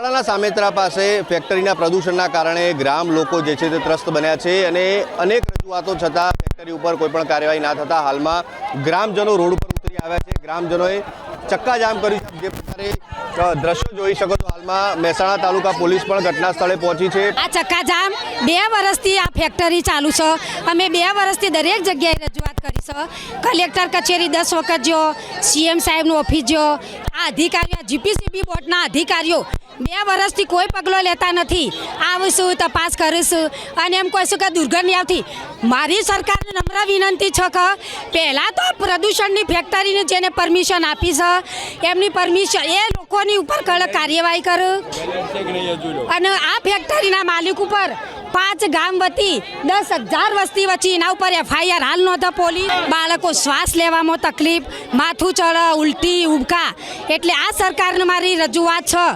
મહેસાણાના સામેત્રા પાસે ફેક્ટરીના પ્રદૂષણના કારણે ગ્રામ લોકો જે છે તે ત્રસ્ત બન્યા છે અને અનેક રજૂઆતો છતાં ફેક્ટરી ઉપર કોઈ પણ કાર્યવાહી ના થતાં હાલમાં ગ્રામજનો રોડ ઉપર ઉતરી આવ્યા છે. ગ્રામજનોએ ચક્કાજામ કર્યું છે. જે પ્રકારે દ્રશ્યો જોઈ શકો છો. હાલમાં મહેસાણા તાલુકા પોલીસ પણ ઘટના સ્થળે પહોંચી છે. આ ચક્કાજામ બે વર્ષથી આ ફેક્ટરી ચાલુ છે. અમે બે વર્ષથી દરેક જગ્યાએ રજૂઆત કરી છે. કલેક્ટર કચેરી દસ વખત જો સીએમ સાહેબનું ઓફિસ જો આ અધિકારીઓ જીપીસીબી બોર્ડના અધિકારીઓ બે વર્ષથી કોઈ પગલો લેતા નથી. આવીશું તપાસ કરીશું. અને એમ કહીશું કે દુર્ગંધ આવતી. મારી સરકારને નમ્ર વિનંતી છે કે પહેલાં તો પ્રદૂષણની ફેક્ટરીને જેને પરમિશન આપી છે એમની પરમિશન એ લોકોની ઉપર કડક કાર્યવાહી કરું. અને આ ફેક્ટરીના માલિક ઉપર પાંચ ગામ વતી દસ હજાર વસ્તી વચ્ચે એના ઉપર એફઆઈઆર હાલ નહોતો પોલીસ બાળકો શ્વાસ લેવામાં તકલીફ, માથું ચડ, ઉલટી, ઉબકા. એટલે આ સરકારને મારી રજૂઆત છે.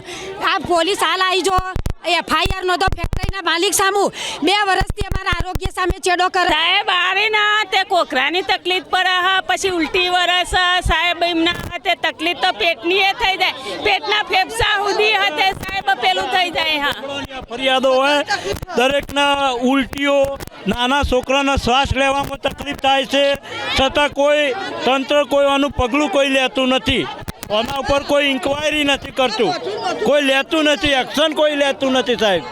આ પોલીસ હાલ આવી જો. એફઆઈઆર નોંધો ફેક્ટરીના માલિક સામુ. બે વર્ષથી અમારા આરોગ્ય સામે ચેડો કરે. સાહેબ આવે ના, તે કોકરાની તકલીફ હા, પછી ઉલટી વરસ, સાહેબ, એમના તે તકલીફ તો પેટની એ થઈ જાય. પેટના ફેફસા સુધી હાથે થઈ જાય હા? ફરિયાદો હોય દરેકના ઉલટીઓ, નાના છોકરાના શ્વાસ લેવામાં તકલીફ થાય છે. છતાં કોઈ તંત્ર કોઈ આનું પગલું કોઈ લેતું નથી. આના ઉપર કોઈ ઇન્કવાયરી નથી કરતું. કોઈ લેતું નથી એક્શન કોઈ લેતું નથી સાહેબ.